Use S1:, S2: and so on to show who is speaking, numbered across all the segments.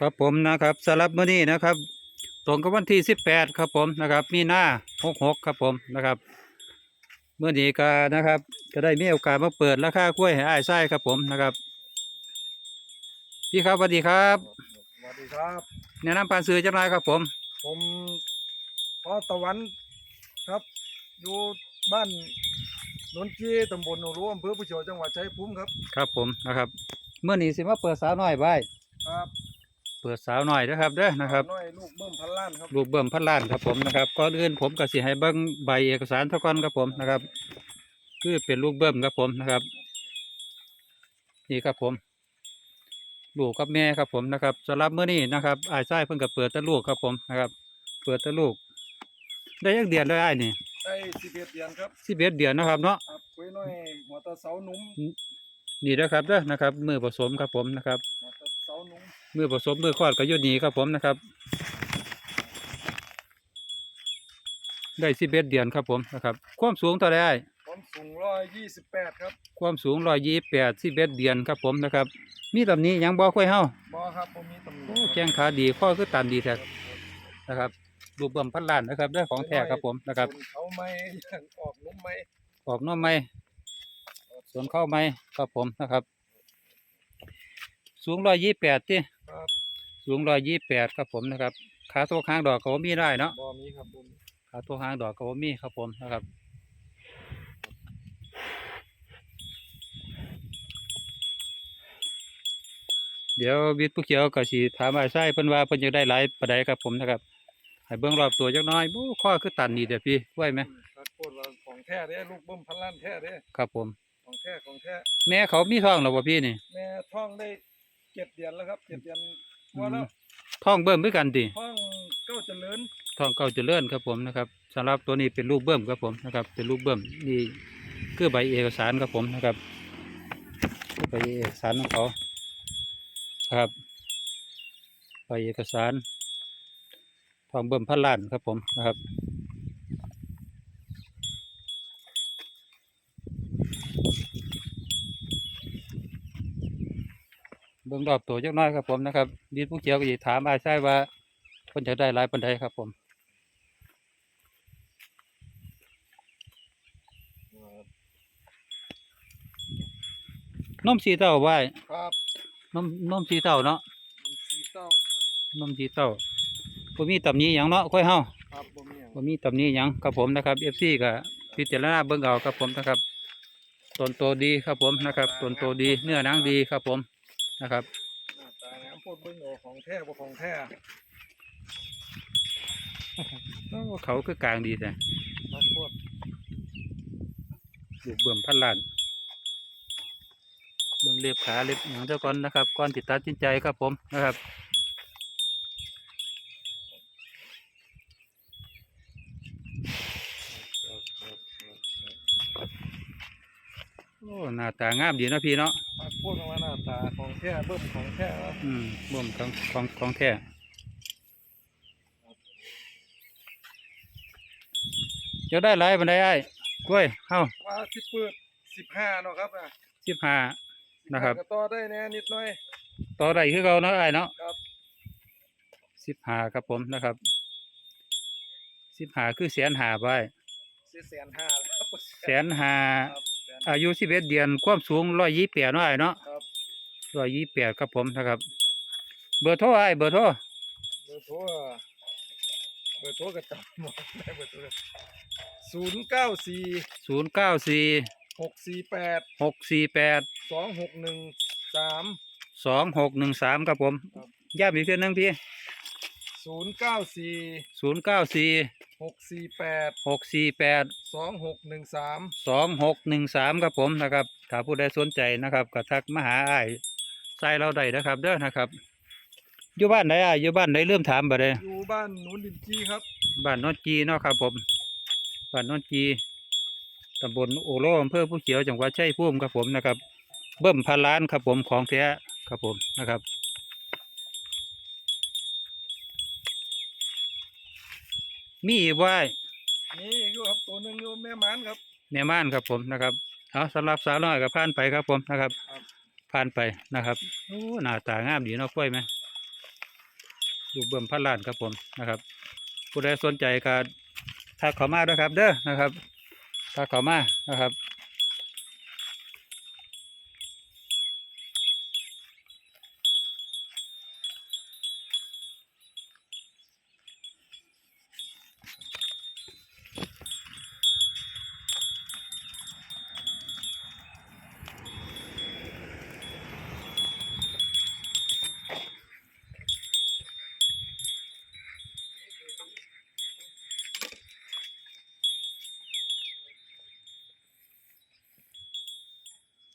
S1: ครับผมนะครับสำหรับมื้อนี้นะครับ ตรงกับวันที่สิบแปดครับผมนะครับ มีหน้าหกหกครับผมนะครับเมื่อนี้ก็นะครับ ก็ได้มีโอกาสมาเปิดราคากล้วยให้อ้ายไส้ครับผมนะครับ พี่ครับสวัสดีครับ
S2: สวัสดีครับ
S1: แนะนำปานซื้อจังไรครับผม
S2: ผมพ่อตะวันครับ อยู่บ้านนนจีตำบลหนองรู้อำเภอผู้เชี่ยวจังหวัดชัยภูมิครับ
S1: ครับผมนะครับ เมื่อนี้สิมาเปิดสาวน้อยไว้
S2: ครับ
S1: เปิดสาวน้อยนะครับเด้อนะครับ
S2: น้อยลูกเบิ่มพันล้านครับ
S1: รูปเบิ่มพันล้านครับผมนะครับก่อนอื่นผมก็สิให้เบิ่งใบเอกสารเท่าก่อนครับผมนะครับ คือเป็นลูกเบิ่มครับผมนะครับนี่ครับผม ลูกกับแม่ครับผมนะครับสำหรับมื้อนี้นะครับอ้ายชายเพิ่นก็เปิดแตะลูกครับผมนะครับ เปิดแตะลูก ได้ยักเดือนแล้วอ้ายนี่
S2: ได้สิบเอ็ดเดือนครับ
S1: สิบเอ็ดเดือนนะครับเนาะ
S2: ครับคุยน้อยหัวตะเสาหนุ่ม
S1: นี่นะครับเด้อนะครับ มือผสมครับผมนะครับ
S2: หัวตะเสาหนุ่ม
S1: มือผสมมือคลอดก็อยู่นี่ครับผมนะครับ ได้สิบเอ็ดเดือนครับผมนะครับ ความสูงเท่าไรอ้าย
S2: ความสูงร้อยยี่สิบแปดครับ
S1: ความสูงร้อยยี่แปดสิบเอ็ดเดือนครับผมนะครับ มีตำหนี้ยังบ่ค่อยเฮา
S2: บอครับผมมีตำหนิ
S1: โอ้แข้งขาดีข้อคือตันดีแท้นะครับรูปเบิ่มพันล้านนะครับได้อของแท้ครับผมนะครับ
S2: ส่วนเขาไม่ยังออกนุ่มไหม
S1: ออกน้อไม้สวนเข้าไม้ครับผมนะครับ สูงร้อยยี่แปดที่
S2: ครับ
S1: สูงร้อยยี่แปดครับผมนะครับ ขาตัวข้างดอกก็บ่มีได้เนาะ
S2: บอมีครับผม
S1: ขาตัวข้างดอกก็บ่มีครับผมนะครับเดี๋ยววิทย์ผู้เขียวก็สิถามไอ้ไส้เพิ่นว่าเพิ่นจะได้หลายปานใดครับผมนะครับให้เบิ่งรอบตัวจักหน้อยบู้ข้อคือตันดีเด้อพี่ไหวไหม
S2: ครับพูดว่าของแท้เด้ลูกเบิ่มพันล้านแท้เด้
S1: ครับผม
S2: ของแท้ของแท้
S1: แม่เขามีท้องแล้วบ่พี่นี่
S2: แม่ท้องได้เจ็ดเดือนแล้วครับเจ็ดเดือนก ว่าแล้ว
S1: ท้องเบิ่มคือกันติ
S2: ท้องเก้าเจริญ
S1: ท้องเก่าเจริญครับผมนะครับสำหรับตัวนี้เป็นลูกเบิ่มครับผมนะครับ เป็นลูกเบิ่มนี่คือใบเอกสารครับผมนะครับคือใบเอกสารของเขาครับใบเอกสารทองเบิ่มพันล้านครับผมนะครับ เบิ่งรอบตัวจักหน้อยครับผมนะครับดีผู้เกี่ยวก็สิถามอ้ายชายว่าเพิ่นจะได้หลายปานใดครับผมนมสีเต้าไว้
S2: ครับ
S1: นมนมสีเต้าเนาะ
S2: สีเต้าน
S1: มสีเต้าบ่มีตำหนิหยังเนาะค่อยเฮา
S2: ครับบ่มีหยัง
S1: บ่มีตำหนิหยังครับผมนะครับ FC ก็พิจารณาเบิ่งเอาครับผมนะครับต้นโตดีครับผมนะครับต้นโตดีเนื้อหนังดีครับผม นะครับ
S2: หน้าตางามโพดเบิ่งเอาของแท้บ่ของแท้
S1: โอ้เขาคือกลางดีแต่
S2: ครับโพด
S1: ลูกเบิ่มพันล้านเบิ่งเล็บขาเล็บหยังเจ้าก่อนนะครับก่อนติดตัดสินใจครับผมนะครับ อ้หน้าตางามดีเนาะพี่เนาะ
S2: ครับโพดว่าหน้าตาของแท้เบิ่มของแท้นะ
S1: อืมบ่มของของของแท้จะได้หลายบันไดไอ้ายกล้วยเฮา
S2: ว่าสิเปิด15เนาะครับอะ
S1: สิบห้านะครับ
S2: ก็ต่อได้แน่นิดหน่อย
S1: ต่อได้คือเก่าเนาะไอ้ายเนาะ
S2: ครับ
S1: สิบห้าครับผมนะครับสิบห้าคือแสนห้าไป
S2: สิแสนห้าแล้ว
S1: แสนห้า
S2: ครับแสน
S1: อายุสิบเอ็ดเดือนความสูงร้อยยี่แปดเนาะไอ้ายเนาะ
S2: ครับ
S1: ร้อยยี่แปดครับผมนะครับ เบอร์โทรไอ้ายเบอร์โทร
S2: เบอร์โทรเบอร์โทรก็จำหมดได้เบอร์โทรศูนย์เก้าสี่
S1: ศูนย์เก้าสี่
S2: หกสี่แปด
S1: หกสี่แปด
S2: สองหกหนึ่งสาม
S1: สองหกหนึ่งสามครับผม
S2: ครับ
S1: ย้ำอีกเทื่อนึงพี่
S2: ศูนย์เก้าสี่
S1: ศูนย์เก้าสี่
S2: หกสี่แปด
S1: หกสี่แปด
S2: สองหกหนึ่งสาม
S1: สองหกหนึ่งสามครับผมนะครับ ถ้าผู้ใดสนใจนะครับก็ทักมาหาอ้ายใส่เราได้นะครับเด้อนะครับอยู่บ้านไหนอ้ายอยู่บ้านไหนเริ่มถามบ่ได้
S2: อยู่บ้านหนุนดินจีครับ
S1: บ้านโนนจีเนาะครับผมบ้านโนนจีตำบลโอโลอำเภอผู้เขียวจังหวัดชัยภูมิครับผมนะครับ เบิ่มพันล้านครับผมของแท้ครับผมนะครับ มีอีกไว้
S2: นี่อยู่ครับตัวหนึ่งอยู่แม่หมันครับ
S1: แม่ม่านครับผมนะครับเอาสำหรับสาวน้อยกับผ่านไปครับผมนะครับ
S2: ครับ
S1: ผ่านไปนะครับโอ้หน้าตางามดีเนาะกล้วยไหมลูกเบิ่มพันล้านครับผมนะครับ ผู้ใดสนใจก็ทักเข้ามาด้วยครับ เด้อนะครับทักเข้ามานะครับ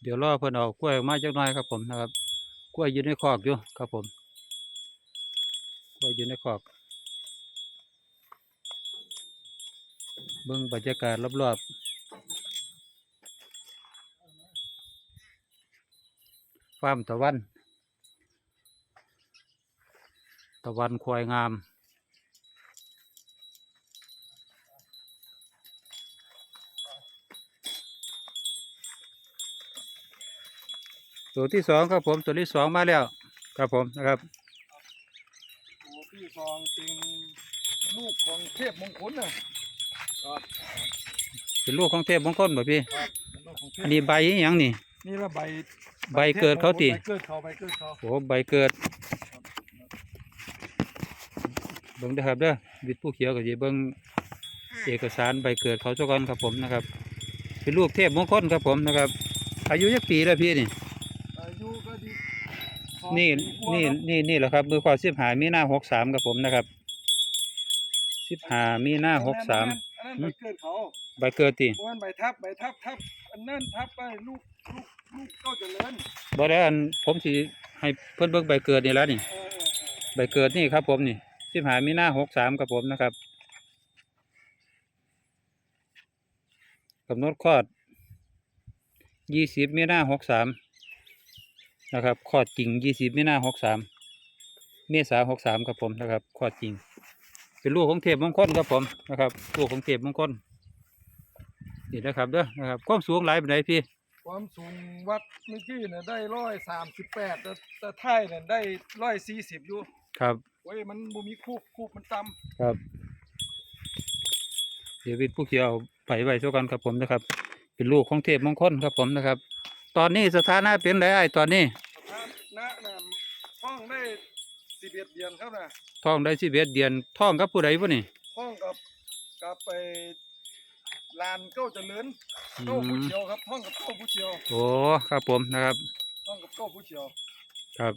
S1: เดี๋ยวรอเพิ่อนเอากล้วยออกมาจักหน่อยครับผมนะครับกล้วยยู่ในคอกอยู่ครับผมกล้วยยู่ในคอกเบิ่งบรรยากาศรอบๆฟาร์มตะวัน ตะวันควายงาม ตัวที่สองครับผมตัวที่สองมาแล้ว ครับผมนะครับ
S2: ตัวที่สองเป็นลูกของเทพมงคลนะครับ
S1: เป็นลูกของเทพมงคลบ่พี่
S2: ครับเป็นลูกของเทพ
S1: อันนี้ใบอิหยังนี่
S2: นี่ละใบ
S1: ใบเกิดเขาติ
S2: ใบเกิดเขาใบเกิดเขา
S1: โอ้ใบเกิดเบิ่งเด้อครับเด้อวิทย์ผู้เขียวก็สิเบิ่งเอกสารใบเกิดเขาเจ้าก่อนครับผมนะครับ เป็นลูกเทพมงคลครับผมนะครับ อายุยักปีแล้วพี่นี่
S2: อายุก็ดีสอง
S1: นี่
S2: ปีกว่า
S1: นี่
S2: ครับ
S1: นี่นี่แหละครับ มือขวาสิบหามีหน้าหกสามครับผมนะครับสิบหามีหน้าหกสาม
S2: อันนั้นใบเกิดเขา
S1: ใบเกิดติ
S2: เพราะว่าใบทับใบทับทับอันนั้นทับไปลูกลูกลูกก็เจะเลิญ
S1: บ่ได้อันผมสิให้เพิ่นเบิ่งใบเกิดนี่แล้วนี่
S2: เออเออเออ
S1: ใบเกิดนี่ครับ ผมนี่สิบหามีหน้าหกสามครับผมนะครับกำหนดคลอดยี่สิบมีหน้าหกสาม นะครับคลอดจริงยี่สิบมีหน้าหกสามเมษาหกสามครับผมนะครับคลอดจริง เป็นลูกของเทพมงคลครับผมนะครับลูกของเทพมงคลนี่นะครับเด้อนะครับความสูงหลายปานใดพี่
S2: ความสูงวัดเมื่อกี้เนี่ยได้ร้อยสามสิบแปดแต่แต่ท้ายเนี่ยได้ร้อยสี่สิบอยู่
S1: ครับ
S2: โอ้ยมันบ่มีคูบคูบมันต่
S1: ครับ เดี๋ยววิทย์ผู้เขียวเอาไปไว้เท่ากันครับผมนะครับ เป็นลูกของเทพมงคลครับผมนะครับ ตอนนี้สถานะเป็นไรไอ้ตอนนี้ำ
S2: สถานะน่ะห้องได้สิบ เอ็ดเดือนครับนะ
S1: ท้องได้สิบเอ็ดเดือนท้องกับผู้ใดวะนี่
S2: ห้องกับกับไปลานเก้าเจริญ
S1: อื
S2: เก้าผู้
S1: ม
S2: เชียวครับห้องกับเก้าผู้เชียว
S1: โอ้ครับผมนะครับ
S2: ห้องกับเก้าผู้เชียว
S1: ครับ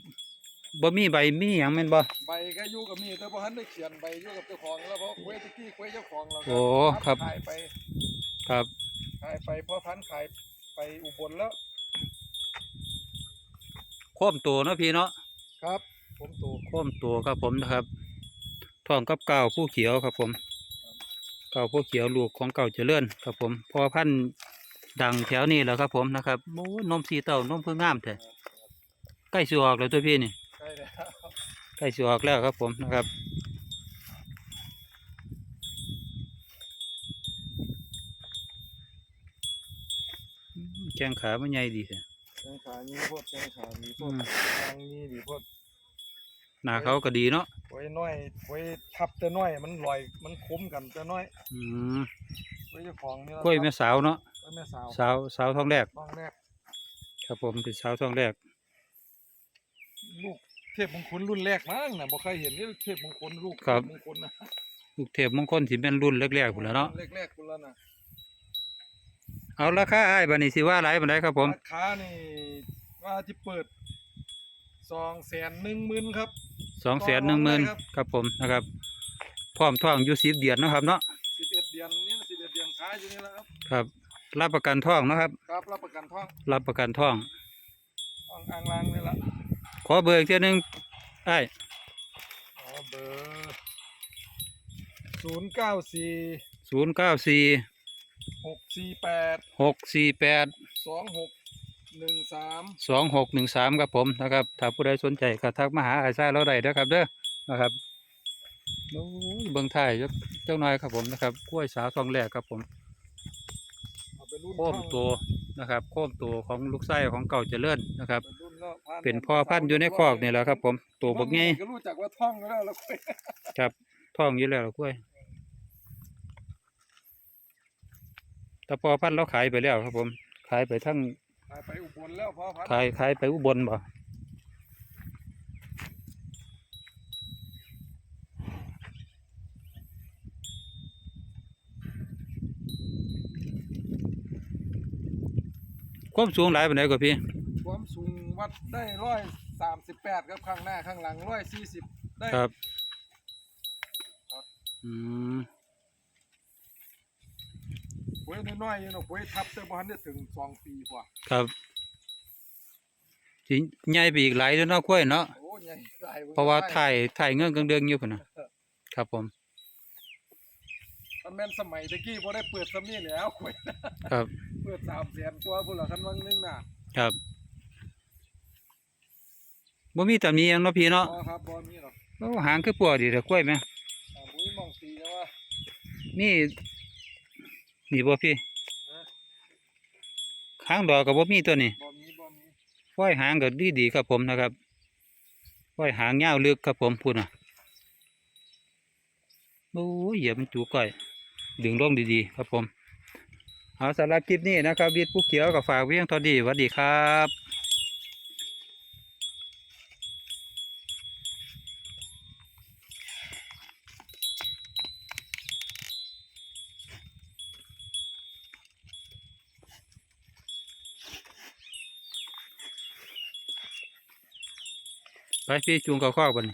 S1: บ่มีใบมีหยังแม่นบ่
S2: ใบก็อยู่กับมีแต่พอหันได้เขียนใบอยู่กับเจ้าของแล้วเพราะคุยตะกี้คุยเจ้าของเราก็
S1: โอ้ครับ
S2: ขายไป
S1: ครับ
S2: ขายไปพ่อพันธุ์ขายไปอุบลแล้ว
S1: โค้มตัวเนาะพี่เนาะ
S2: ครับ ผมโต
S1: โค้มตัวครับผมนะครับท้องกับเก่าผู้เขียวครับผม เก่าผู้เขียวลูกของเก่าเจริญครับผม พอพันธุ์ดังแถวนี้แหล้วครับผมนะครับโอ้นมสีเต้านมเพิ่งงามแท้ใกล้สิออกแล้วตัวพี่นี่
S2: ใช่แล้ว
S1: ใกล้สิออกแล้วครับผมนะครับอืมแข้งขามันใหญ่ดีแท้
S2: แข้งขามีพวกแข้งขามีพ
S1: อื
S2: วก
S1: ม
S2: ทางนี้ดีพวก
S1: หน้าเขาก็ดีเนาะ
S2: ไว้น้อยไว้ทับแต่น้อยมันลอยมันคุ้มกันแต่น้อย
S1: อืม
S2: ไว้เจ้าของนี่
S1: กล้วยแม่สาวเนาะ
S2: ไว้แม่สาว
S1: สาวสาวท้องแรก
S2: บ้องแรก
S1: ครับผมเป็นสาวท้องแรก
S2: ลูกเทพมงคลรุ่นแรกมั้งนะบ่เคยเห็นนี่เทพมงคลลูก
S1: ครับ
S2: เทพมงคลนะ
S1: ลูกเทพมงคลสิเป็นรุ่นแรกๆพุ่นแหล้วเนาะ
S2: แรกๆคุณแล้วนะ
S1: เอาราคาอ้ายบัดนี้สิว่าหลายปานใดครับผม
S2: ราคานี่ว่าที่เปิด สองแสนหนึ่งหมื่นครับ
S1: สองแสนหนึ่งหมื่น
S2: ครับ
S1: ครับผมนะครับ พร้อมท้องอยู่สิบเดือนเนาะครับเนาะ
S2: สิบเอ็ดเดือนนี่สิบเอ็ดเดือนขายอยู่นี่แล้วครับ
S1: ครับ รับประกันท้องเนาะครับ
S2: ครับรับประกันท่อง
S1: รับประกันท้อง
S2: ท่องอ่างลางนี่ละ
S1: ขอเบอร์อีกเทียหนึงอ้าย
S2: อ๋อเบอร์ศูนย์เก้าสี่
S1: ศูนย์เก้าสี่
S2: หกสี่แปด
S1: หกสี่แปด
S2: สองหก หนึ่งสาม
S1: สองหกหนึ่งสามครับผมนะครับ ถ้าผู้ใดสนใจก็ทักมาหาไอ้ชายเราได้เด้อครับเด้อนะครับโอ้ยเบิ่งถ่ายจักเจ้าหน่อยครับผมนะครับกล้วยสาวทองแรกครับผม
S2: เอาไปรุ่น
S1: โค้ม
S2: ท่อง
S1: ตัวนะครับโค้มตัวของลูกไส้ของเก่าเจริญนะครับ
S2: ไปรุ่นก็ผ่า
S1: เป็นพ่อพันธุ์อยู่ในคอกนี่แหละครับผมตัวบักใหญ่
S2: ก็รู้จักว่าท่องก็แล้วแล้วค่อย
S1: ครับท้องอยู่แล้วล่ะกล้วยแต่พอพันธุ์เราขายไปแล้วครับผม ขายไปทั้ง
S2: ขาย ไปอุบลแล้วพ่อพันธุ์
S1: ขายขายไปอุบลบ่ความสูงหลายปานใดกว่าพี่
S2: ความสูงวัดได้ร้อยสามสิบแปดครับข้างหน้าข้างหลังร้อยสี่สิบได้
S1: ครับ
S2: ครับ
S1: อืม
S2: ป่วยน้อยๆอยู่เนาะป่วยทับแต่บ้านได้ถึงสองปีกว่า
S1: ครับสิใหญ่ไปอีกหลายเด้อเนาะกล้วยเนาะ
S2: โอ้ใหญ่หลายบิ่ง
S1: เพราะว่า
S2: ได้
S1: ถ่ายถ่ายเงื่อนกังเดืองอยู่พุ่นน่ะครับผม
S2: มันแม่นสมัยตะกี้พอได้เปิดสมีแล้วข่อย
S1: ครับ
S2: เปิดสามแสนกว่าพุ่นละคันวังหนึงน่ะ
S1: ครับบ่มีตำหนิหยังเนาะพี่เนาะ
S2: อ๋อครับบอมีหรอก
S1: โอ้หางคือปัวดีแต่กล้วยไหม
S2: อ่าบุ้ยมองตีนะว่า
S1: นี่ นี่บ่พี่
S2: ฮะ
S1: หางดอกก็บ่มีตัวนี้
S2: บอมีบอมี
S1: ฝ้อยหางก็ดีดีๆครับผมนะครับฝ้อยหางยาวลึกครับผมพุ่นน่ะโอ้ยเหยียบมันจูก้อย ดึงลงดีๆ ครับผม เอาสำหรับคลิปนี้นะครับวิทย์ผู้เขียวกับฝากเวียงทอดีสวัสดีครับ ไปพี่จูงกับข้าวกัน